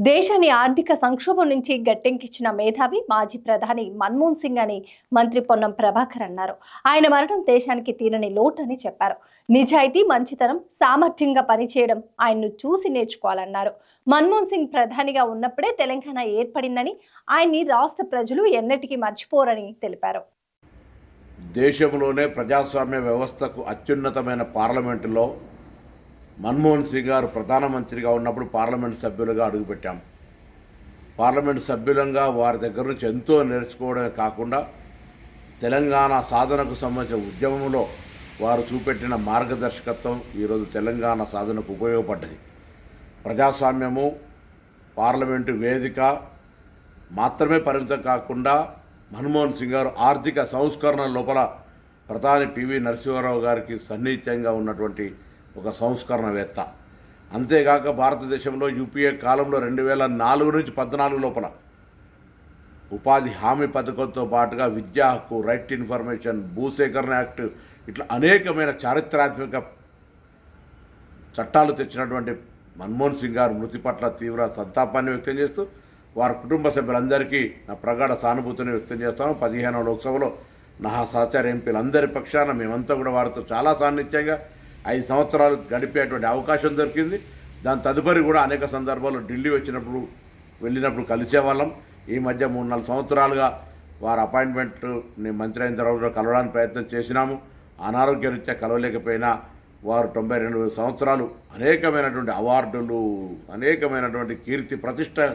దేశాన్ని ఆర్థిక సంక్షోభం నుంచి గట్టెంకిచ్చిన మేధావి మాజీ ప్రధాని మన్మోహన్ సింగ్ అని మంత్రి పొన్నం ప్రభాకర్ అన్నారు. ఆయన మరణం దేశానికి తీరని లోటు అని చెప్పారు. నిజాయితీ మంచితనం సామర్థ్యంగా పనిచేయడం ఆయన్ను చూసి నేర్చుకోవాలన్నారు. మన్మోహన్ సింగ్ ప్రధానిగా ఉన్నప్పుడే తెలంగాణ ఏర్పడిందని ఆయన్ని రాష్ట్ర ప్రజలు ఎన్నటికీ మర్చిపోరని తెలిపారు. దేశంలోనే ప్రజాస్వామ్య వ్యవస్థకు అత్యున్నతమైన పార్లమెంటులో మన్మోహన్ సింగ్ గారు ప్రధానమంత్రిగా ఉన్నప్పుడు పార్లమెంట్ సభ్యులుగా అడుగుపెట్టాం. పార్లమెంట్ సభ్యులంగా వారి దగ్గర నుంచి ఎంతో నేర్చుకోవడమే కాకుండా తెలంగాణ సాధనకు సంబంధించిన ఉద్యమంలో వారు చూపెట్టిన మార్గదర్శకత్వం ఈరోజు తెలంగాణ సాధనకు ఉపయోగపడ్డది. ప్రజాస్వామ్యము పార్లమెంటు వేదిక మాత్రమే పరిమితం కాకుండా మన్మోహన్ సింగ్ గారు ఆర్థిక సంస్కరణ లోపల ప్రధాని పివి నరసింహారావు గారికి సన్నిహితంగా ఉన్నటువంటి ఒక సంస్కరణవేత్త. అంతేగాక భారతదేశంలో యూపీఏ కాలంలో రెండు వేల నాలుగు నుంచి పద్నాలుగు లోపల ఉపాధి హామీ పథకంతో పాటుగా విద్యా హక్కు రైట్ ఇన్ఫర్మేషన్ భూసేకరణ యాక్ట్ ఇట్లా అనేకమైన చారిత్రాత్మక చట్టాలు తెచ్చినటువంటి మన్మోహన్ సింగ్ గారు మృతి పట్ల తీవ్ర సంతాపాన్ని వ్యక్తం చేస్తూ వారి కుటుంబ సభ్యులందరికీ నా ప్రగాఢ సానుభూతిని వ్యక్తం చేస్తాను. పదిహేనవ లోక్సభలో నా సహచార ఎంపీలందరి పక్షాన మేమంతా కూడా వారితో చాలా సాన్నిధ్యంగా ఐదు సంవత్సరాలు గడిపేటువంటి అవకాశం దొరికింది. దాని తదుపరి కూడా అనేక సందర్భాలు ఢిల్లీ వచ్చినప్పుడు వెళ్ళినప్పుడు కలిసేవాళ్ళం. ఈ మధ్య మూడు నాలుగు సంవత్సరాలుగా వారి అపాయింట్మెంట్ని మంత్రి అయిన తర్వాత కలవడానికి ప్రయత్నం చేసినాము. అనారోగ్య రీత్యా కలవలేకపోయినా వారు తొంభై రెండు సంవత్సరాలు అనేకమైనటువంటి అవార్డులు అనేకమైనటువంటి కీర్తి ప్రతిష్ట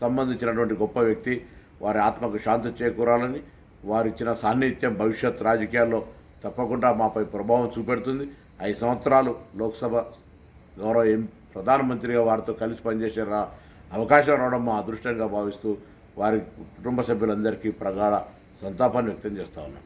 సంబంధించినటువంటి గొప్ప వ్యక్తి. వారి ఆత్మకు శాంతి చేకూరాలని వారిచ్చిన సాన్నిధ్యం భవిష్యత్ రాజకీయాల్లో తప్పకుండా మాపై ప్రభావం చూపెడుతుంది. ఐదు సంవత్సరాలు లోక్సభ గౌరవ ఎం ప్రధానమంత్రిగా వారితో కలిసి పనిచేసే రా అవకాశం రావడం మా అదృష్టంగా భావిస్తూ వారి కుటుంబ సభ్యులందరికీ ప్రగాఢ సంతాపాన్ని వ్యక్తం చేస్తా ఉన్నాం.